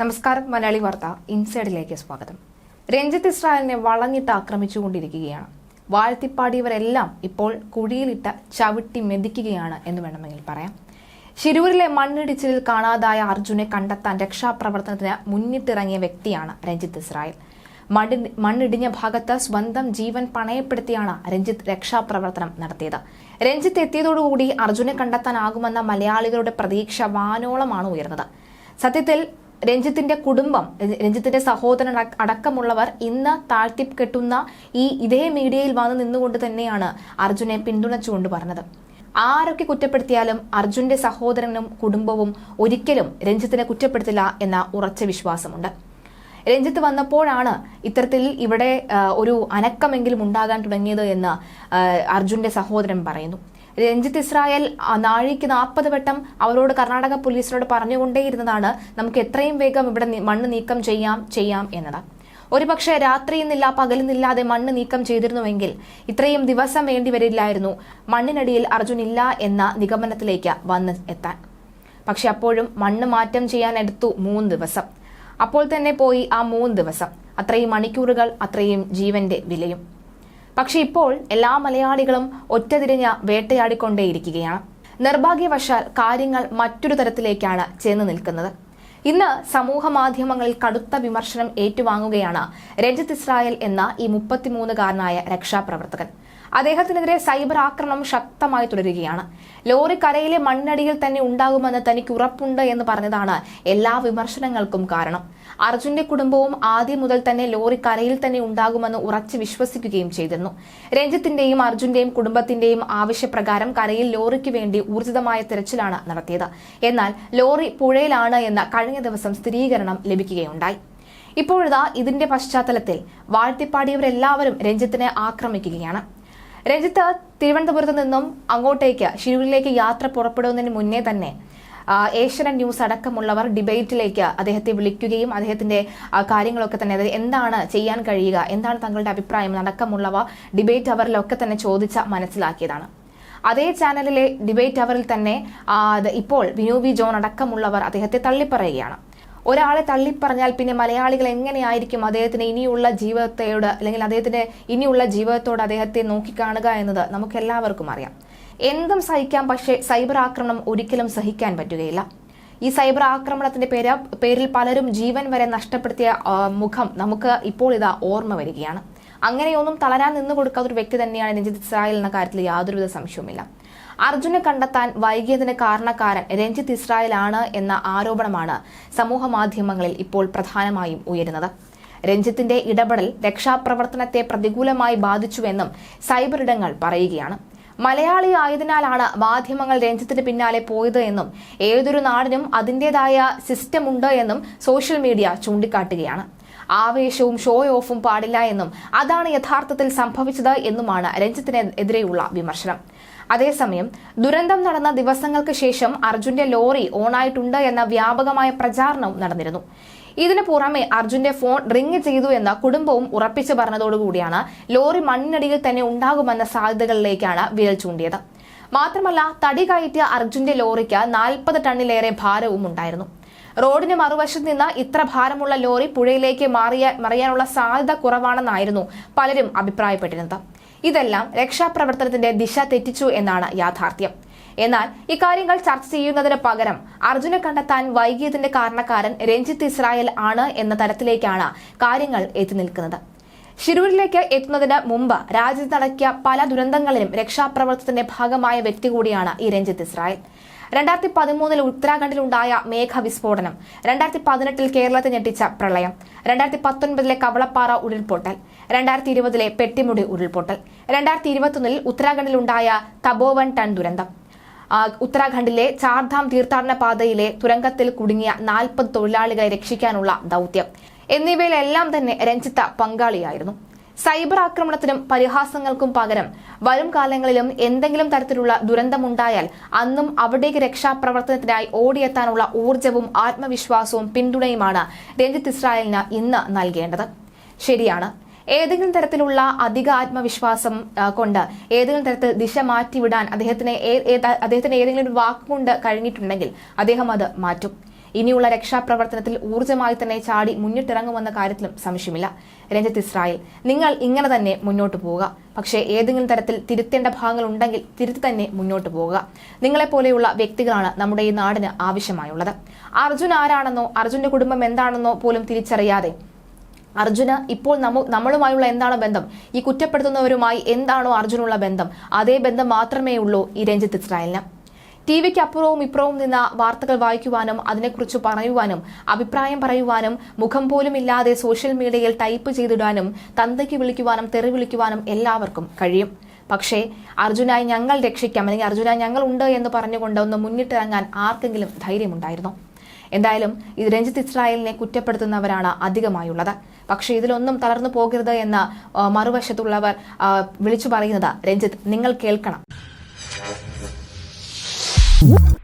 നമസ്കാരം മലയാളി വാർത്ത ഇൻസൈഡിലേക്ക് സ്വാഗതം. രഞ്ജിത്ത് ഇസ്രായേലിനെ വളഞ്ഞിട്ട് ആക്രമിച്ചുകൊണ്ടിരിക്കുകയാണ്. വാഴ്ത്തിപ്പാടിയവരെല്ലാം ഇപ്പോൾ കുഴിയിലിട്ട ചവിട്ടി മെതിക്കുകയാണ് എന്ന് വേണമെങ്കിൽ പറയാം. ശിരൂരിലെ മണ്ണിടിച്ചിലിൽ കാണാതായ അർജുനെ കണ്ടെത്താൻ രക്ഷാപ്രവർത്തനത്തിന് മുന്നിട്ടിറങ്ങിയ വ്യക്തിയാണ് രഞ്ജിത്ത് ഇസ്രായേൽ. മണ്ണി മണ്ണിടിഞ്ഞ ഭാഗത്ത് സ്വന്തം ജീവൻ പണയപ്പെടുത്തിയാണ് രഞ്ജിത്ത് രക്ഷാപ്രവർത്തനം നടത്തിയത്. രഞ്ജിത്ത് എത്തിയതോടുകൂടി അർജുനെ കണ്ടെത്താനാകുമെന്ന മലയാളികളുടെ പ്രതീക്ഷ വാനോളമാണ് ഉയർന്നത്. സത്യത്തിൽ രഞ്ജിത്തിന്റെ കുടുംബം രഞ്ജിത്തിന്റെ സഹോദരൻ അട- അടക്കമുള്ളവർ ഇന്ന് താഴ്ത്തിക്കെട്ടുന്ന ഈ ഇതേ മീഡിയയിൽ വന്ന് നിന്നുകൊണ്ട് തന്നെയാണ് അർജുനെ പിന്തുണച്ചുകൊണ്ട് പറഞ്ഞത്. ആരൊക്കെ കുറ്റപ്പെടുത്തിയാലും അർജുന്റെ സഹോദരനും കുടുംബവും ഒരിക്കലും രഞ്ജിത്തിനെ കുറ്റപ്പെടുത്തില്ല എന്ന ഉറച്ച വിശ്വാസമുണ്ട്. രഞ്ജിത്ത് വന്നപ്പോഴാണ് ഇത്തരത്തിൽ ഇവിടെ ഒരു അനക്കമെങ്കിലും ഉണ്ടാകാൻ തുടങ്ങിയത് എന്ന് അർജുന്റെ സഹോദരൻ പറയുന്നു. രഞ്ജിത്ത് ഇസ്രായേൽ നാഴിക്ക് നാൽപ്പത് വട്ടം അവരോട് കർണാടക പോലീസിനോട് പറഞ്ഞുകൊണ്ടേയിരുന്നതാണ് നമുക്ക് എത്രയും വേഗം ഇവിടെ മണ്ണ് നീക്കം ചെയ്യാം ചെയ്യാം എന്നത്. ഒരുപക്ഷെ രാത്രിയെന്നില്ല പകലെന്നില്ലാതെ മണ്ണ് നീക്കം ചെയ്തിരുന്നുവെങ്കിൽ ഇത്രയും ദിവസം വേണ്ടി വരില്ലായിരുന്നു മണ്ണിനടിയിൽ അർജുൻ ഇല്ല എന്ന നിഗമനത്തിലേക്ക് വന്ന് എത്താൻ. പക്ഷെ അപ്പോഴും മണ്ണ് മാറ്റം ചെയ്യാൻ എടുത്തു മൂന്ന് ദിവസം. അപ്പോൾ തന്നെ പോയി ആ മൂന്ന് ദിവസം. അത്രയും മണിക്കൂറുകൾ അത്രയും ജീവന്റെ വിലയും. പക്ഷെ ഇപ്പോൾ എല്ലാ മലയാളികളും ഒറ്റതിരിഞ്ഞ വേട്ടയാടിക്കൊണ്ടേയിരിക്കുകയാണ്. നിർഭാഗ്യവശാൽ കാര്യങ്ങൾ മറ്റൊരു തരത്തിലേക്കാണ് ചെന്ന് നിൽക്കുന്നത്. ഇന്ന് സമൂഹ മാധ്യമങ്ങളിൽ കടുത്ത വിമർശനം ഏറ്റുവാങ്ങുകയാണ് രഞ്ജിത്ത് ഇസ്രായേൽ എന്ന ഈ മുപ്പത്തിമൂന്നുകാരനായ രക്ഷാപ്രവർത്തകൻ. അദ്ദേഹത്തിനെതിരെ സൈബർ ആക്രമണം ശക്തമായി തുടരുകയാണ്. ലോറി കരയിലെ മണ്ണടിയിൽ തന്നെ ഉണ്ടാകുമെന്ന് തനിക്ക് ഉറപ്പുണ്ട് എന്ന് പറഞ്ഞതാണ് എല്ലാ വിമർശനങ്ങൾക്കും കാരണം. അർജുന്റെ കുടുംബവും ആദ്യം മുതൽ തന്നെ ലോറി കരയിൽ തന്നെ ഉണ്ടാകുമെന്ന് ഉറച്ചു വിശ്വസിക്കുകയും ചെയ്തിരുന്നു. രഞ്ജിത്തിന്റെയും അർജുന്റെയും കുടുംബത്തിന്റെയും ആവശ്യപ്രകാരം കരയിൽ ലോറിക്ക് വേണ്ടി ഊർജിതമായ തിരച്ചിലാണ് നടത്തിയത്. എന്നാൽ ലോറി പുഴയിലാണ് എന്ന കഴിഞ്ഞ ദിവസം സ്ഥിരീകരണം ലഭിക്കുകയുണ്ടായി. ഇപ്പോഴിതാ ഇതിന്റെ പശ്ചാത്തലത്തിൽ വാഴ്ത്തിപ്പാടിയവരെല്ലാവരും രഞ്ജിത്തിനെ ആക്രമിക്കുകയാണ്. രഞ്ജിത്ത് തിരുവനന്തപുരത്ത് നിന്നും അങ്ങോട്ടേക്ക് ഷിരൂരിലേക്ക് യാത്ര പുറപ്പെടുന്നതിന് മുന്നേ തന്നെ ഏഷ്യൻ ന്യൂസ് അടക്കമുള്ളവർ ഡിബേറ്റിലേക്ക് അദ്ദേഹത്തെ വിളിക്കുകയും അദ്ദേഹത്തിന്റെ കാര്യങ്ങളൊക്കെ തന്നെ അതായത് എന്താണ് ചെയ്യാൻ കഴിയുക എന്താണ് തങ്ങളുടെ അഭിപ്രായം അടക്കമുള്ളവ ഡിബേറ്റ് അവരിലൊക്കെ തന്നെ ചോദിച്ച മനസ്സിലാക്കിയതാണ്. അതേ ചാനലിലെ ഡിബേറ്റ് അവറിൽ തന്നെ ഇപ്പോൾ വിനോബി ജോൺ അടക്കമുള്ളവർ അദ്ദേഹത്തെ തള്ളിപ്പറയുകയാണ്. ഒരാളെ തള്ളിപ്പറഞ്ഞാൽ പിന്നെ മലയാളികൾ എങ്ങനെയായിരിക്കും അദ്ദേഹത്തിന് ഇനിയുള്ള ജീവിതത്തോട് അല്ലെങ്കിൽ അദ്ദേഹത്തിന്റെ ഇനിയുള്ള ജീവിതത്തോട് അദ്ദേഹത്തെ നോക്കിക്കാണുക എന്നത് നമുക്ക് എല്ലാവർക്കും അറിയാം. എന്തും സഹിക്കാം പക്ഷേ സൈബർ ആക്രമണം ഒരിക്കലും സഹിക്കാൻ പറ്റുകയില്ല. ഈ സൈബർ ആക്രമണത്തിന്റെ പേര് പേരിൽ പലരും ജീവൻ വരെ നഷ്ടപ്പെടുത്തിയ മുഖം നമുക്ക് ഇപ്പോൾ ഇതാ ഓർമ്മ വരികയാണ്. അങ്ങനെയൊന്നും തളരാൻ നിന്ന് കൊടുക്കാത്ത ഒരു വ്യക്തി തന്നെയാണ് രഞ്ജിത് ഇസ്രായേൽ എന്ന കാര്യത്തിൽ യാതൊരുവിധ സംശയവുമില്ല. അർജുനെ കണ്ടെത്താൻ വൈകിയതിന് കാരണക്കാരൻ രഞ്ജിത്ത് ഇസ്രായേൽ ആണ് എന്ന ആരോപണമാണ് സമൂഹ മാധ്യമങ്ങളിൽ ഇപ്പോൾ പ്രധാനമായും ഉയരുന്നത്. രഞ്ജിത്തിന്റെ ഇടപെടൽ രക്ഷാപ്രവർത്തനത്തെ പ്രതികൂലമായി ബാധിച്ചുവെന്നും സൈബർ ഇടങ്ങൾ പറയുകയാണ്. മലയാളി ആയതിനാലാണ് മാധ്യമങ്ങൾ രഞ്ജിത്തിന് പിന്നാലെ പോയത് എന്നും ഏതൊരു നാടിനും അതിന്റെതായ സിസ്റ്റം ഉണ്ട് എന്നും സോഷ്യൽ മീഡിയ ചൂണ്ടിക്കാട്ടുകയാണ്. ആവേശവും ഷോ ഓഫും പാടില്ല എന്നും അതാണ് യഥാർത്ഥത്തിൽ സംഭവിച്ചത് എന്നുമാണ് രഞ്ജിത്തിന് എതിരെയുള്ള വിമർശനം. അതേസമയം ദുരന്തം നടന്ന ദിവസങ്ങൾക്ക് ശേഷം അർജുന്റെ ലോറി ഓണായിട്ടുണ്ട് എന്ന വ്യാപകമായ പ്രചാരണവും നടന്നിരുന്നു. ഇതിനു പുറമെ അർജുന്റെ ഫോൺ റിങ് ചെയ്തു എന്ന കുടുംബവും ഉറപ്പിച്ചു പറഞ്ഞതോടുകൂടിയാണ് ലോറി മണ്ണിനടിയിൽ തന്നെ ഉണ്ടാകുമെന്ന സാധ്യതകളിലേക്കാണ് വിരൽ ചൂണ്ടിയത്. മാത്രമല്ല തടി കയറ്റിയ അർജുന്റെ ലോറിക്ക് നാൽപ്പത് ടണ്ണിലേറെ ഭാരവും ഉണ്ടായിരുന്നു റോഡിന് മറുവശത്ത് നിന്ന് ഇത്ര ഭാരമുള്ള ലോറി പുഴയിലേക്ക് മാറിയ മറിയാനുള്ള സാധ്യത കുറവാണെന്നായിരുന്നു പലരും അഭിപ്രായപ്പെട്ടിരുന്നത്. ഇതെല്ലാം രക്ഷാപ്രവർത്തനത്തിന്റെ ദിശ തെറ്റിച്ചു എന്നാണ് യാഥാർത്ഥ്യം. എന്നാൽ ഇക്കാര്യങ്ങൾ ചർച്ച ചെയ്യുന്നതിന് പകരം അർജുനെ കണ്ടെത്താൻ വൈകിയതിന്റെ കാരണക്കാരൻ രഞ്ജിത്ത് ഇസ്രായേൽ ആണ് എന്ന തരത്തിലേക്കാണ് കാര്യങ്ങൾ എത്തി നിൽക്കുന്നത്. ഷിരൂരിലേക്ക് എത്തുന്നതിന് മുമ്പ് രാജ്യത്ത് നടക്കിയ പല ദുരന്തങ്ങളിലും രക്ഷാപ്രവർത്തനത്തിന്റെ ഭാഗമായ വ്യക്തി കൂടിയാണ് ഈ രഞ്ജിത്ത് ഇസ്രായേൽ. രണ്ടായിരത്തി പതിമൂന്നിൽ ഉത്തരാഖണ്ഡിലുണ്ടായ മേഘവിസ്ഫോടനം രണ്ടായിരത്തി പതിനെട്ടിൽ കേരളത്തെ ഞെട്ടിച്ച പ്രളയം രണ്ടായിരത്തി പത്തൊൻപതിലെ കവളപ്പാറ ഉരുൾപൊട്ടൽ രണ്ടായിരത്തി ഇരുപതിലെ പെട്ടിമുടി ഉരുൾപൊട്ടൽ രണ്ടായിരത്തി ഇരുപത്തൊന്നിൽ ഉത്തരാഖണ്ഡിലുണ്ടായ തബോവൻ ടൺ ദുരന്തം. ഉത്തരാഖണ്ഡിലെ ചാർധാം തീർത്ഥാടന പാതയിലെ തുരങ്കത്തിൽ കുടുങ്ങിയ നാൽപ്പത് തൊഴിലാളികളെ രക്ഷിക്കാനുള്ള ദൗത്യം. എന്നിവയിലെല്ലാം തന്നെ രഞ്ജിത്ത പങ്കാളിയായിരുന്നു. സൈബർ ആക്രമണത്തിനും പരിഹാസങ്ങൾക്കും പകരം വരും കാലങ്ങളിലും എന്തെങ്കിലും തരത്തിലുള്ള ദുരന്തമുണ്ടായാൽ അന്നും അവിടേക്ക് രക്ഷാപ്രവർത്തനത്തിനായി ഓടിയെത്താനുള്ള ഊർജവും ആത്മവിശ്വാസവും പിന്തുണയുമാണ് രഞ്ജിത്ത് ഇസ്രായേലിന് ഇന്ന് നൽകേണ്ടത്. ശരിയാണ്. ഏതെങ്കിലും തരത്തിലുള്ള അധിക ആത്മവിശ്വാസം കൊണ്ട് ഏതെങ്കിലും തരത്തിൽ ദിശ മാറ്റിവിടാൻ അദ്ദേഹത്തിന് അദ്ദേഹത്തിന് ഏതെങ്കിലും ഒരു വാക്കുകൊണ്ട് കഴിഞ്ഞിട്ടുണ്ടെങ്കിൽ അദ്ദേഹം അത് മാറ്റും. ഇനിയുള്ള രക്ഷാപ്രവർത്തനത്തിൽ ഊർജമായി തന്നെ ചാടി മുന്നിട്ടിറങ്ങുമെന്ന കാര്യത്തിലും സംശയമില്ല. രഞ്ജിത്ത് ഇസ്രായേൽ നിങ്ങൾ ഇങ്ങനെ തന്നെ മുന്നോട്ട് പോവുക. പക്ഷേ ഏതെങ്കിലും തരത്തിൽ തിരുത്തേണ്ട ഭാഗങ്ങൾ ഉണ്ടെങ്കിൽ തിരുത്തി തന്നെ മുന്നോട്ട് പോവുക. നിങ്ങളെപ്പോലെയുള്ള വ്യക്തികളാണ് നമ്മുടെ ഈ നാടിന് ആവശ്യമായുള്ളത്. അർജുൻ ആരാണെന്നോ അർജുന്റെ കുടുംബം എന്താണെന്നോ പോലും തിരിച്ചറിയാതെ. അർജുന് ഇപ്പോൾ നമ്മ നമ്മളുമായുള്ള എന്താണ് ബന്ധം? ഈ കുറ്റപ്പെടുത്തുന്നവരുമായി എന്താണോ അർജുനുള്ള ബന്ധം? അതേ ബന്ധം മാത്രമേ ഉള്ളൂ ഈ രഞ്ജിത്ത് ഇസ്രായേലിന്. ടി വിക്ക് അപ്പുറവും ഇപ്പുറവും നിന്ന വാർത്തകൾ വായിക്കുവാനും അതിനെക്കുറിച്ച് പറയുവാനും അഭിപ്രായം പറയുവാനും മുഖം പോലും ഇല്ലാതെ സോഷ്യൽ മീഡിയയിൽ ടൈപ്പ് ചെയ്തിടാനും തന്തയ്ക്ക് വിളിക്കുവാനും തെറി വിളിക്കുവാനും എല്ലാവർക്കും കഴിയും. പക്ഷേ അർജുനായി ഞങ്ങൾ രക്ഷിക്കാം അല്ലെങ്കിൽ അർജുനായി ഞങ്ങൾ ഉണ്ട് എന്ന് പറഞ്ഞുകൊണ്ട് ഒന്ന് മുന്നിട്ടിറങ്ങാൻ ആർക്കെങ്കിലും ധൈര്യമുണ്ടായിരുന്നു? എന്തായാലും ഇത് രഞ്ജിത്ത് ഇസ്രായേലിനെ കുറ്റപ്പെടുത്തുന്നവരാണ് അധികമായുള്ളത്. പക്ഷേ ഇതിലൊന്നും തളർന്നു പോകരുത് എന്ന് മറുവശത്തുള്ളവർ വിളിച്ചു പറയുന്നത് രഞ്ജിത്ത് നിങ്ങൾ കേൾക്കണം. Woo!